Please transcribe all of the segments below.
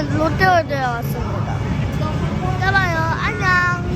저희는 롯데월드에 왔습니다. 짜봐요. 안녕.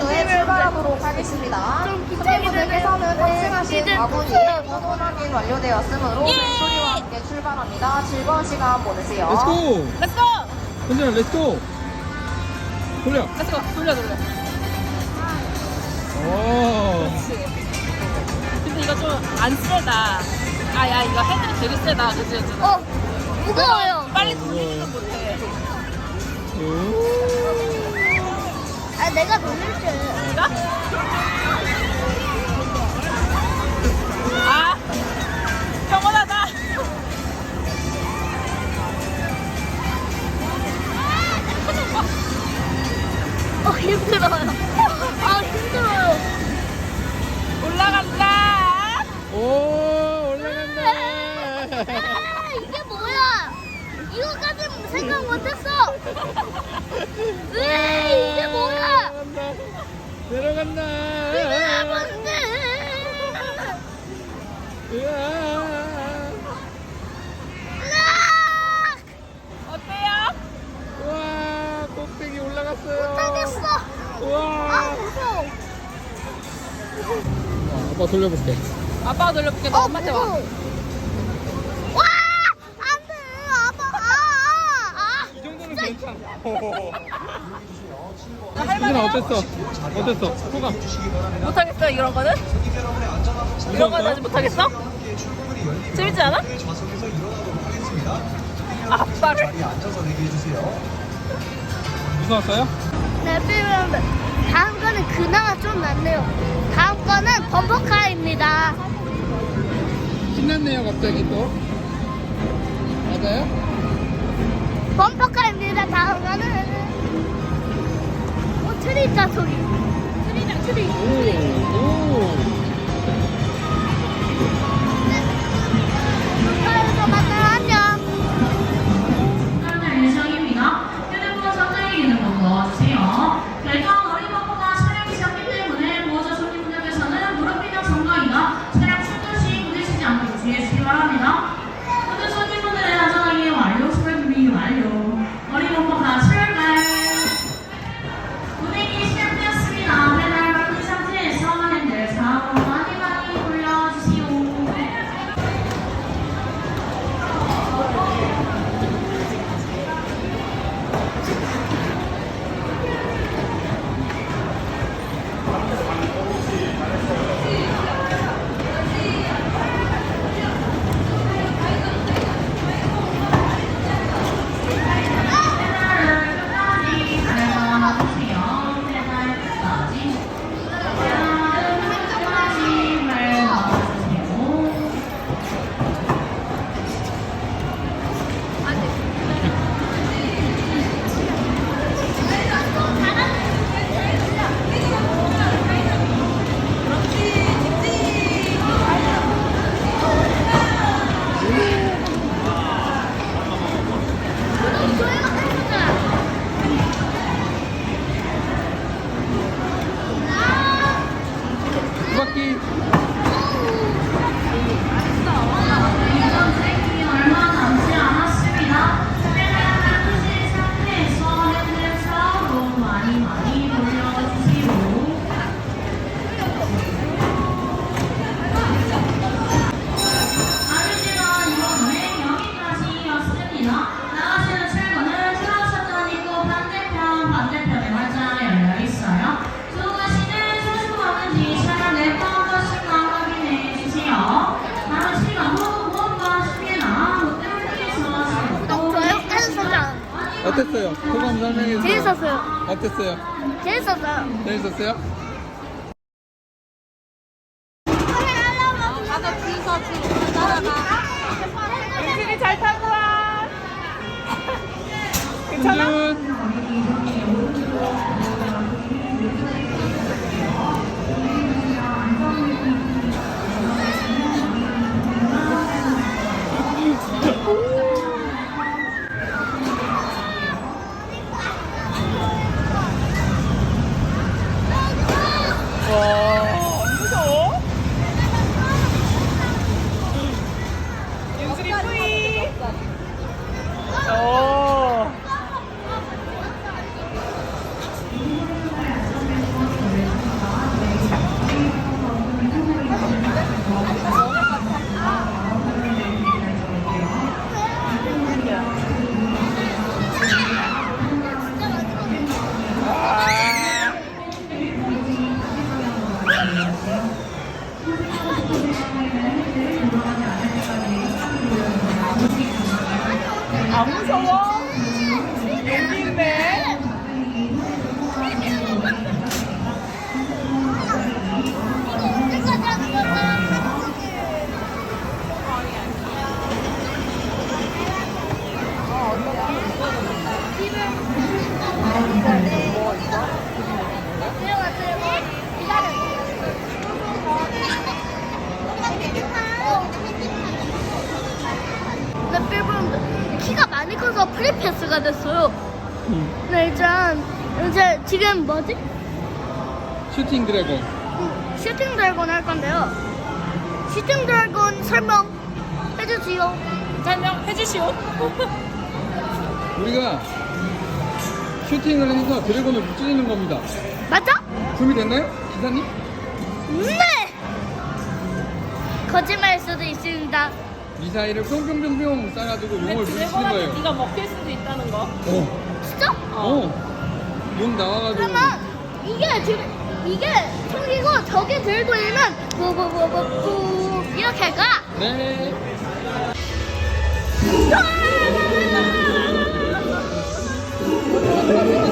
출발하도록 하겠습니다. 좀 기차기 승객분들께서는 탑승하신 바구니에 번호 확인 완료되었으므로 예! 벨소리와 함께 출발합니다. 즐거운 시간 보내세요. 렛츠고! 렛츠고! 현진아 렛츠고! 돌려! 렛츠고! 돌려 돌려 오! 근데 이거 좀 안 세다 아 야 이거 헤드이 되게 세다 그치 그치 어, 무거워요. 빨리 돌리지는 못해 아, 내가 놀릴게. 내가? 아 어, 힘들어요. 아빠 돌려볼게. 아빠가 돌려볼게 너 엄마한테 와. 와! 안 돼. 아빠. 아, 아, 이 정도는 괜찮아. 할만해요? 어땠어? 어땠어? 소감? 못하겠어 이런 거는? 이런 거는 아직 못하겠어? 재밌지 않아? 아빠를 무서웠어요? 네, 다음 거는 그나마 좀 낫네요. 범퍼카입니다. 신났네요 갑자기 또. 맞아요? 범퍼카입니다. 다음 거는 어, 트리 있다 소리. 트리다 트리. 오! 오! 어요. 어땠어요? 재밌었어요. 재밌었어요? 가서 줄 서 줄 따라가 은진이 잘 타고 와 괜찮아? 안 무서 커서 프리패스가 됐어요. 네, 일단 이제 지금 뭐지? 슈팅 드래곤. 음, 슈팅 드래곤 할 건데요. 슈팅 드래곤 설명 해주세요. 설명해 주시오. 우리가 슈팅을 해서 드래곤을 무찌르는 겁니다. 맞아? 준비됐나요? 기사님? 네. 거짓말일 수도 있습니다. 미사일을 뿅뿅뿅뿅 쏴가지고 용을 드래곤한테 거예요. 네가 먹힐 수도 있다는 거. 어. 진짜? 어. 용 나와가지고. 그러면 이게 지금 이게 총이고 저게 들고 있는 부부부부부 이렇게 가. 네. 그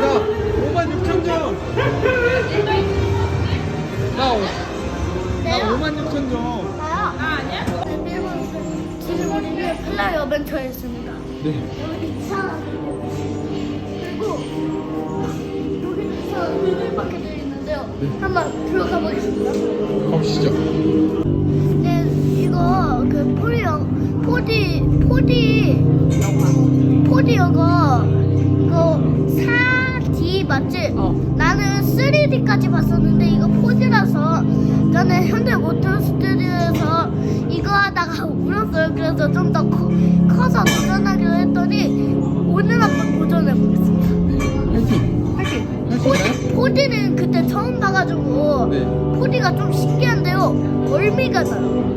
나 5만 6천 점! 나, 오- 나 5만 6천 점! 아, 아니야? 지금 우리는 플라이 어벤처에 있습니다. 네. 여기 이상한 그리고 여기 이상한 그늘밖에 되어 있는데요. 한번 들어가 보겠습니다. 가보시죠. 네, 이거 그 포디 영 포디 포디 영화 포디 4D 맞지? 어. 나는 3D까지 봤었는데 이거 4D라서 저는 현대 모터 스튜디오에서 이거 하다가 울었어요. 그래서 좀 더 커서 도전하기로 했더니 오늘 한번 도전해 보겠습니다. 화이팅! 있나요? 4D는 그때 처음 봐가지고 네. 4D가 좀 신기한데요. 멀미가 나요.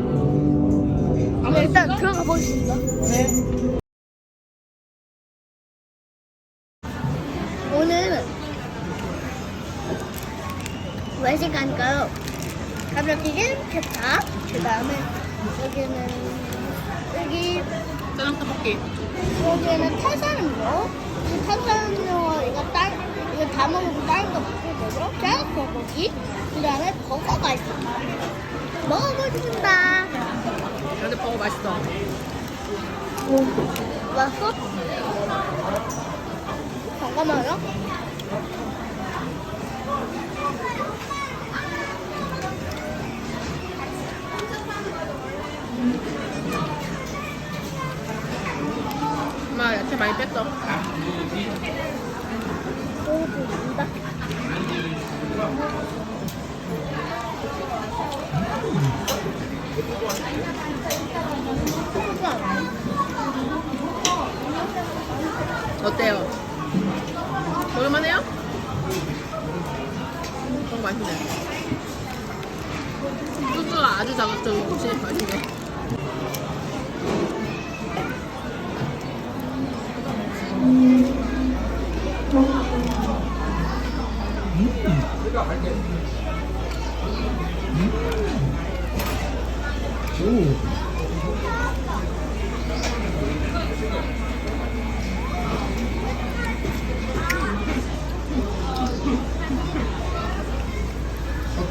네, 일단 들어가 보겠습니다. 오늘은 외식 가니까요. 가볍게 케찹, 그 다음에 여기는 여기 짜장 떡볶이. 여기에는 탄산음료, 이 탄산음료 이거 딸 이거 다 먹고 다른 거 먹을 거죠? 짜장 떡볶이, 그 다음에 버거가 있습니다. 먹어보겠습니다. 근데 버거 맛있어. 왔어? 잠깐만요. 많이 뺐어. 먹어보겠습니다. 어때요? 먹을만해요? 너무 맛있네. 소스가 아주 자극적이고 진짜 맛있네.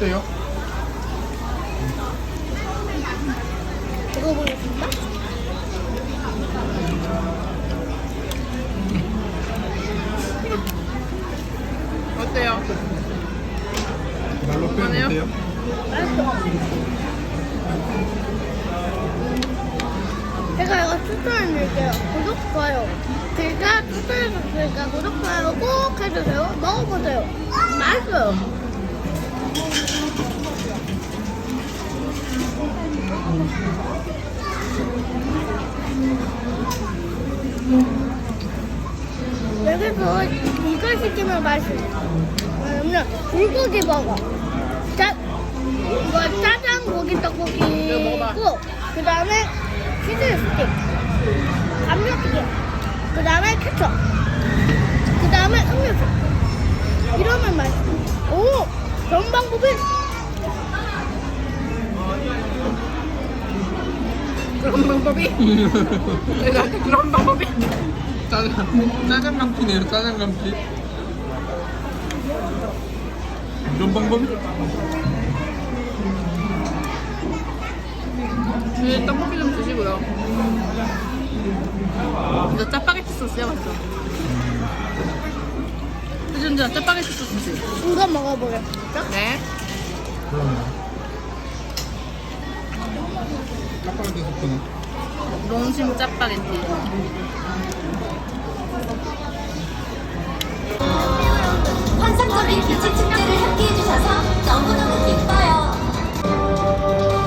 어때요? 먹어보세요. 맛있어요. 여기서 이걸 시키면 맛있어요. 왜냐면 불고기 버거. 짜, 이거 짜장 고기 떡볶이고 그 다음에 치즈 스틱, 감자튀김, 그 다음에 케첩, 그 다음에 음료수. 오, 그런 방법이 그런 방법이? 내가 그런 방법이? 짜장, 짜장 감튀네요, 짜장 감튀. 이런 방법이? 네, 떡볶이 좀 드시고요. 이거 짜파게티 소스야, 맞죠? 진짜 짜파게티 소스. 이거 먹어보겠습니까? 네. 짜파게티 소스는 농심 짜파게티. 환상적인 기지 축제를 함께해 주셔서 너무너무 기뻐요.